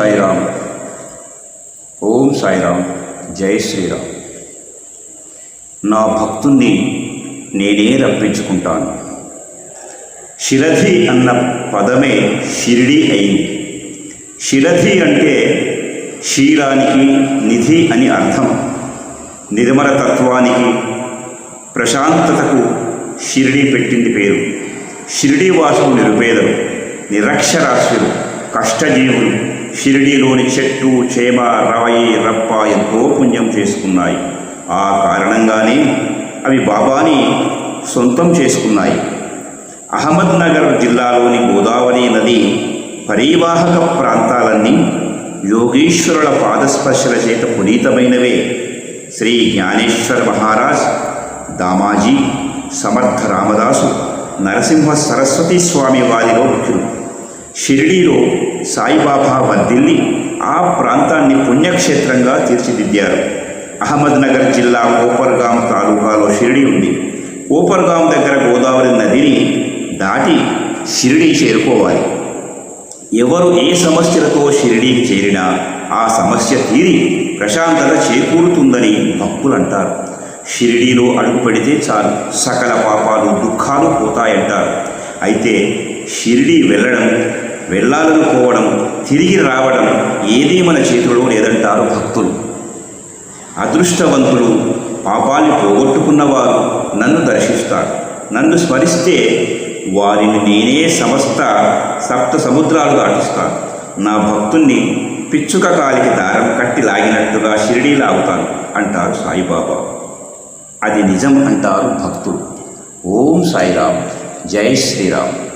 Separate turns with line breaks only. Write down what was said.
సాయిరామ్. ఓం సాయిరామ్. జై శ్రీరామ్. నా భక్తుణ్ణి నేనే రప్పించుకుంటాను. శిరధి అన్న పదమే షిరిడి అయింది. శిరధి అంటే శీలానికి నిధి అని అర్థం. నిర్మల తత్వానికి ప్రశాంతతకు షిరిడి పెట్టింది పేరు. షిరిడి వాసులు నిరుపేదలు నిరక్షరాస్యులు కష్టజీవులు. షిరిడీలోని చెట్టు చేమ రాయి రప్ప ఎంతో పుణ్యం చేసుకున్నాయి. ఆ కారణంగానే అవి బాబాని సొంతం చేసుకున్నాయి. అహ్మద్నగర్ జిల్లాలోని గోదావరి నది పరివాహక ప్రాంతాలన్నీ యోగీశ్వరుల పాదస్పర్శల చేత పునీతమైనవే. శ్రీ జ్ఞానేశ్వర మహారాజ్ దామాజీ సమర్థ రామదాసు నరసింహ సరస్వతి స్వామి వారిలో ముఖ్యులు. షిరిడీలో సాయిబాబా వర్దిల్లి ఆ ప్రాంతాన్ని పుణ్యక్షేత్రంగా తీర్చిదిద్దారు. అహ్మద్నగర్ జిల్లా కోపర్గాం తాలూకాలో షిరిడి ఉంది. కోపర్గాం దగ్గర గోదావరి నదిని దాటి షిరిడి చేరుకోవాలి. ఎవరు ఏ సమస్యలతో షిరిడీకి చేరినా ఆ సమస్య తీరి ప్రశాంతత చేకూరుతుందని భక్తులు అంటారు. షిరిడీలో అడుగు పెడితే చాలు సకల పాపాలు దుఃఖాలు పోతాయంటారు. అయితే షిరిడి వెళ్ళడం వెళ్ళాలనుకోవడం తిరిగి రావడం ఏదీ మన చేతిలో లేదంటారు భక్తులు. అదృష్టవంతులు పాపాన్ని పోగొట్టుకున్నవారు నన్ను దర్శిస్తారు. నన్ను స్మరిస్తే వారిని నేనే సమస్త సప్త సముద్రాలు దాటిస్తాను నా భక్తుణ్ణి పిచ్చుక కాలికి దారం కట్టి లాగినట్టుగా షిరిడీ లాగుతాను అంటారు సాయిబాబా. అది నిజం అంటారు భక్తులు. ఓం సాయిరామ్. జై శ్రీరామ్.